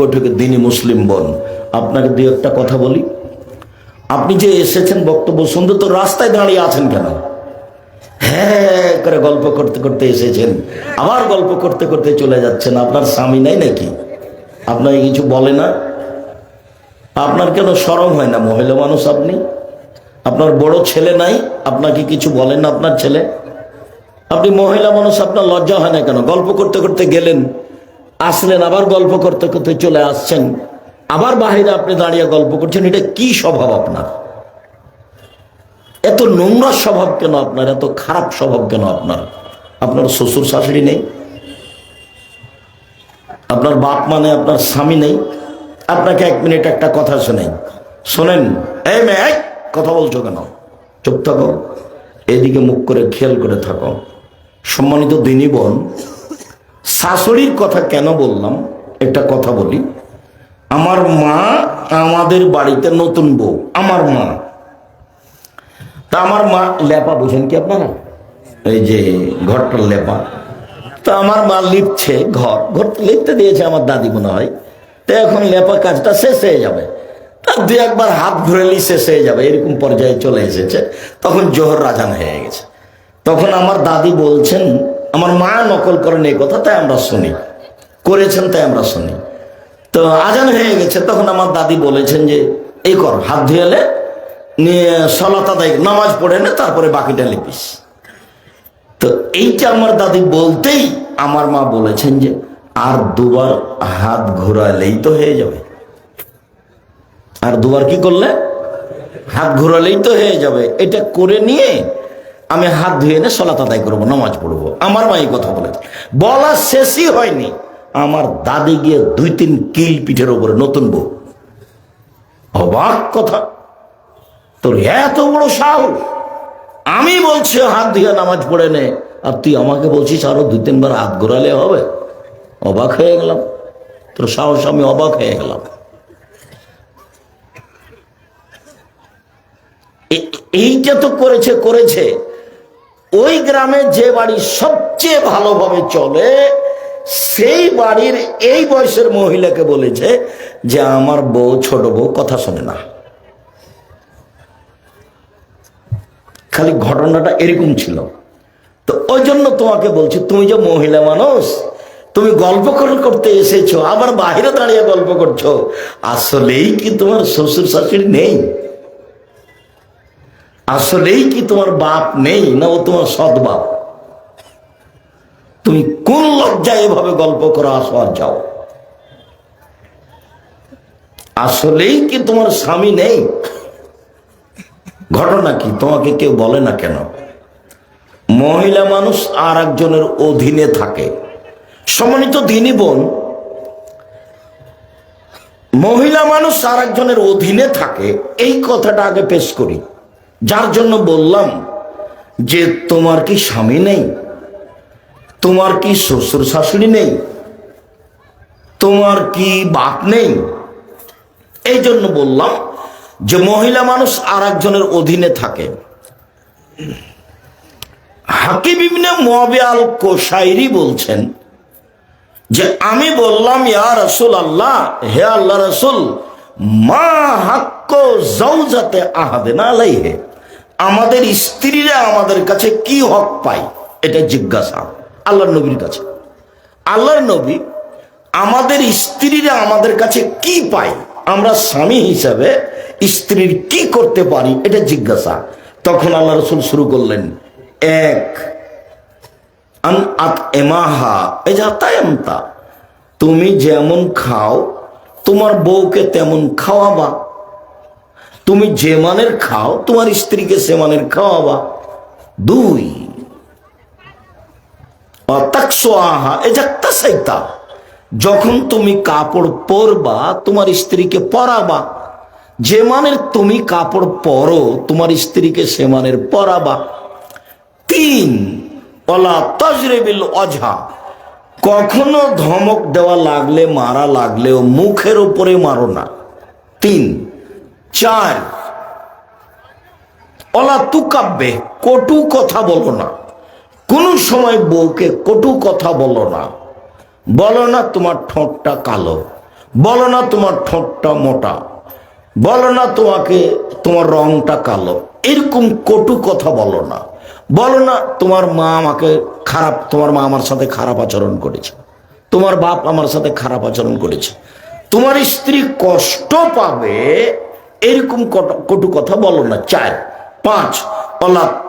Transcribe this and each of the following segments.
বৈঠকে দিনী মুসলিম বোন, আপনাকে দু একটা কথা বলি। আপনি যে এসেছেন বক্তব্য শুনতে, তো রাস্তায় দাঁড়িয়ে আছেন কেন? হ্যাঁ করে গল্প করতে করতে এসেছেন। আবার গল্প করতে করতে চলে যাচ্ছেন। আপনার স্বামী নাই নাকি? আপনাকে কিছু বলে না? আপনার কেন সরম হয় না, মহিলা মানুষ আপনি? আপনার বড় ছেলে নাই, আপনাকে কিছু বলেন আপনার ছেলে? আপনি মহিলা মানুষ, আপনার লজ্জা হয় না কেন? গল্প করতে করতে গেলেন। আসলেন, আবার গল্প করতে করতে চলে আসছেন। আবার বাহিরে আপনি দাঁড়িয়ে গল্প করছেন, এটা কি স্বভাব আপনার? এত নোংরা স্বভাব কেন আপনার? এত খারাপ স্বভাব কেন আপনার? আপনার শ্বশুর শাশুড়ি নেই, আপনার বাপ মানে আপনার স্বামী নেই। আপনাকে এক মিনিট একটা কথা শোনেন শোনেন কথা বলছো কেন? চুপ থাকো। এদিকে মুখ করে খেয়াল করে থাকো। সম্মানিত দিনী বোন শাশুড়ির কথা কেন বললাম? একটা কথা বলি। আমার মা আমাদের বাড়িতে নতুন বউ, আমার মা। তা আমার মা লেপা বুঝেন কি আপনারা? এই যে ঘরটার লেপা। তা আমার মা লিপছে ঘর। ঘর লিপতে দিয়েছে আমার দাদি মনে হয়। তো এখন লেপা কাজটা শেষ হয়ে যাবে। তার দু একবার হাত ঘুরেলি শেষ হয়ে যাবে, এরকম পর্যায়ে চলে এসেছে। তখন জোহর রাজান হয়ে গেছে। তখন আমার দাদি বলছেন আমার মা নকল করেন এই কথা, তাই আমরা শুনি। করেছেন, তাই আমরা শুনি। তো আজান হয়ে গেছে, তখন আমার দাদি বলেছেন যে, এই কর, হাত ধুয়েলে নিয়ে সলাত আদায় নামাজ পড়ে নে, তারপরে বাকিটা লিপিস। তো এইটা আমার দাদি বলতেই আমার মা বলেছেন যে, আর দুবার হাত ঘোরালেই তো হয়ে যাবে। আর দুবার কি করলে? হাত ঘোরালেই তো হয়ে যাবে। এটা করে নিয়ে আমি হাত ধুয়ে এনে সলাত আদায় করব, নামাজ পড়ব। আমার মা এই কথা বলেছে। বলা শেষই হয়নি। আমার দাদি গিয়ে দুই তিন কিল পিঠের ওপরে নতুন বউ। অবাক কথা। তোর এত বড় সাহস। আমি বলছি, হাত ধুয়ে নামাজ পড়ে নে। আর তুই আমাকে বলছিস, আরও দুই তিনবার হাত ঘোরালে হবে। অবাক হয়ে গেলাম। তোর সাহস, আমি অবাক হয়ে গেলাম। এইটা তো করেছে করেছে। ওই গ্রামে যে বাড়ি সবচেয়ে ভালোভাবে চলে, সেই বাড়ির এই বয়সের মহিলাকে বলেছে যে, আমার বউ, ছোট বউ, কথা শোনে না। খালি ঘটনাটা এরকম ছিল। তো ওই জন্য তোমাকে বলছি, তুমি যে মহিলা মানুষ, তুমি গল্প করতে এসেছ, আবার বাইরে দাঁড়িয়ে গল্প করছ, আসলেই কি তোমার শ্বশুর শাশুড়ি নেই? আসলেই কি তোমার বাপ নেই না ও তোমার সৎ বাপ? তুমি কোন লজ্জায় এভাবে গল্প করে? আসো আর যাও। আসলেই কি তোমার স্বামী নেই? ঘটনা কি? তোমাকে কেউ বলে না কেন? মহিলা মানুষ আর একজনের অধীনে থাকে। সম্মানিত দিনী বোন, মহিলা মানুষ আর একজনের অধীনে থাকে। এই কথাটা আগে পেশ করি। যার জন্য বললাম যে তোমার কি স্বামী নেই? তোমার কি শ্বশুর শাশুড়ি নেই? তোমার কি বাপ নেই? এই জন্য বললাম যে মহিলা মানুষ আর একজনের অধীনে থাকে। হাকিম ইবনে আল কোসাইরি বলছেন যে আমি বললাম, ইয়া রসুল আল্লাহ হে আল্লাহ রসুল, মা হাক্ক জৌজাতে আহাদে না হে আমাদের স্ত্রীরা আমাদের কাছে কি হক পায়, এটা জিজ্ঞাসা আল্লাহর নবীর কাছে। আল্লাহর নবী আমাদের স্ত্রীরা আমাদের কাছে কি পায়, আমরা স্বামী হিসাবে স্ত্রীর কি করতে পারি, এটা জিজ্ঞাসা। তখন আল্লাহ রসুল শুরু করলেন, এক, আন আত এমাহা যা তুমি যেমন খাও, তোমার বউকে তেমন খাওয়াবা। তুমি যে মানের খাও, তোমার স্ত্রীকে সে মানের খাওয়াবা। দুই। যখন তুমি কাপড় পরবা, তোমার স্ত্রীকে পরাবা। যে মানের তুমি কাপড় পরো, তোমার স্ত্রীকে সে মানের পরাবা। তিন। অলা তজরেবিল অঝা কখনো ধমক দেওয়া লাগলে, মারা লাগলেও মুখের উপরে মারো না। তিন। চার। অলা তুকাব্বে কটু কথা বলো না। কোন সময় বউকে কটু কথা বলো না। বলো না তোমার ঠোঁটটা কালো। বলো না তোমার ঠোঁটটা মোটা। বলো না তোমাকে তোমার রংটা কালো। এরকম কটু কথা বলো না। বলো না তোমার মা আমাকে খারাপ, তোমার মা আমার সাথে খারাপ আচরণ করেছে। তোমার বাপ আমার সাথে খারাপ আচরণ করেছে। তোমার স্ত্রী কষ্ট পাবে এরকম কট- কথা বলো না। চার। পাঁচ। অলা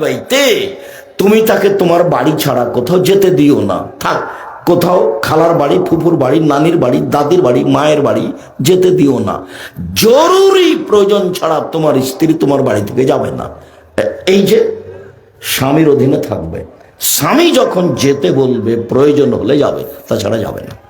বাইতে। তুমি তাকে তোমার বাড়ি ছাড়া কোথাও যেতে দিও না। থাক, কোথাও খালার বাড়ি, ফুফুর বাড়ি, নানির বাড়ি, দাদির বাড়ি, মায়ের বাড়ি যেতে দিও না। জরুরি প্রয়োজন ছাড়া তোমার স্ত্রী তোমার বাড়ি থেকে যাবে না। এই যে স্বামীর অধীনে থাকবে। স্বামী যখন যেতে বলবে, প্রয়োজন হলে যাবে, তাছাড়া যাবে না।